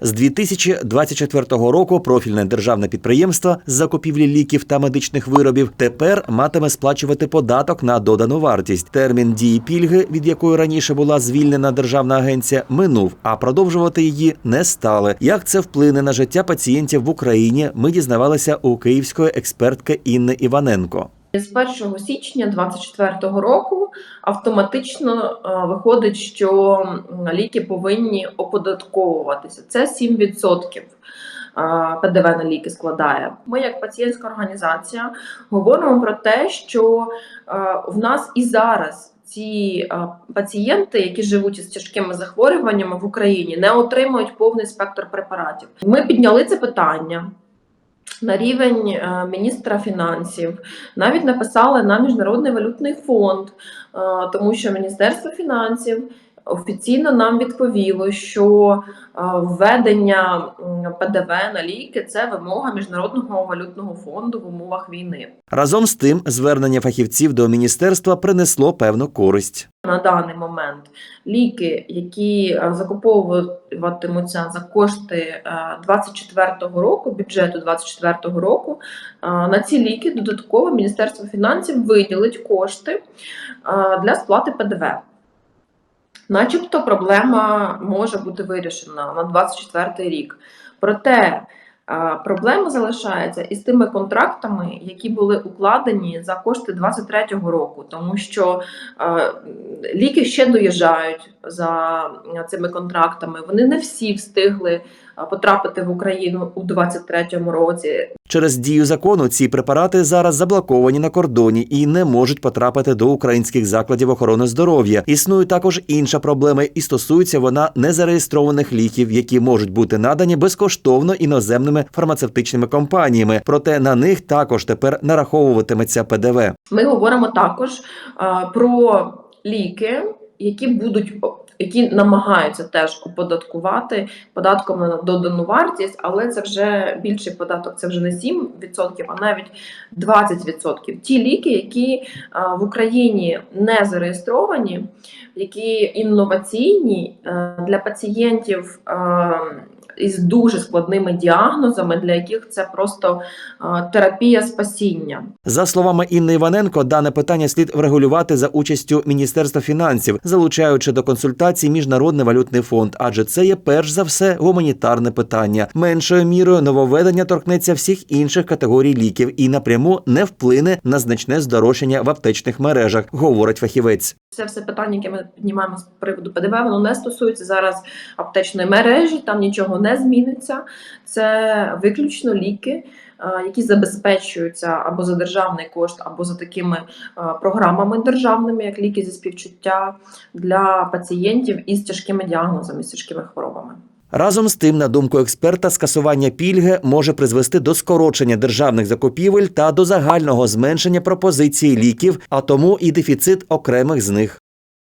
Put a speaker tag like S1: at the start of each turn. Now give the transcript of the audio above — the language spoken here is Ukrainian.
S1: З 2024 року профільне державне підприємство з закупівлі ліків та медичних виробів тепер матиме сплачувати податок на додану вартість. Термін дії пільги, від якої раніше була звільнена державна агенція, минув, а продовжувати її не стали. Як це вплине на життя пацієнтів в Україні? Ми дізнавалися у київської експертки Інни Іваненко.
S2: З 1 січня 2024 року автоматично е, виходить, що ліки повинні оподатковуватися. Це 7% е, ПДВ на ліки складає. Ми, як пацієнтська організація, говоримо про те, що е, в нас і зараз. Ці пацієнти, які живуть із тяжкими захворюваннями в Україні, не отримують повний спектр препаратів. Ми підняли це питання на рівень е, міністра фінансів. Навіть написали на Міжнародний валютний фонд, е, тому що Міністерство фінансів офіційно нам відповіло, що е, введення ПДВ на ліки це вимога Міжнародного валютного фонду в умовах війни.
S1: Разом з тим, звернення фахівців до міністерства принесло певну користь.
S2: На даний момент ліки, які е, закуповуватимуться за кошти 24-го року, бюджету 24-го року, е, на ці ліки додатково Міністерство фінансів виділить кошти е, для сплати ПДВ. Начебто проблема може бути вирішена на 24 рік. Проте е, проблема залишається із тими контрактами, які були укладені за кошти 23-го року, тому що е, ліки ще доїжджають за цими контрактами. Вони не всі встигли е, потрапити в Україну у 23-му році.
S1: Через дію закону ці препарати зараз заблоковані на кордоні і не можуть потрапити до українських закладів охорони здоров'я. Існує також інша проблема, і стосується вона незареєстрованих ліків, які можуть бути надані безкоштовно іноземними фармацевтичними компаніями. Проте на них також тепер нараховуватиметься ПДВ.
S2: Ми говоримо також е, про ліки, які будуть які намагаються теж оподаткувати податком на додану вартість, але це вже більший податок, це вже не 7%, а навіть 20%. Ті ліки, які е, в Україні не зареєстровані, які інноваційні е, для пацієнтів. е, Із дуже складними діагнозами, для яких це просто терапія спасіння.
S1: За словами Інни Іваненко, дане питання слід врегулювати за участю Міністерства фінансів, залучаючи до консультацій міжнародний валютний фонд, адже це є перш за все гуманітарне питання. Меншою мірою нововведення торкнеться всіх інших категорій ліків і напряму не вплине на значне здорожчання в аптечних мережах, говорить фахівець.
S2: Це все питання, яке ми піднімаємо з приводу ПДВ, воно не стосується зараз аптечної мережі, там нічого не зміниться. Це виключно ліки, які забезпечуються або за державний кошт, або за такими е, програмами державними, як ліки зі співчуття для пацієнтів із тяжкими діагнозами, з тяжкими хворобами.
S1: Разом з тим, на думку експерта, скасування пільги може призвести до скорочення державних закупівель та до загального зменшення пропозиції ліків, а тому і дефіцит окремих з них.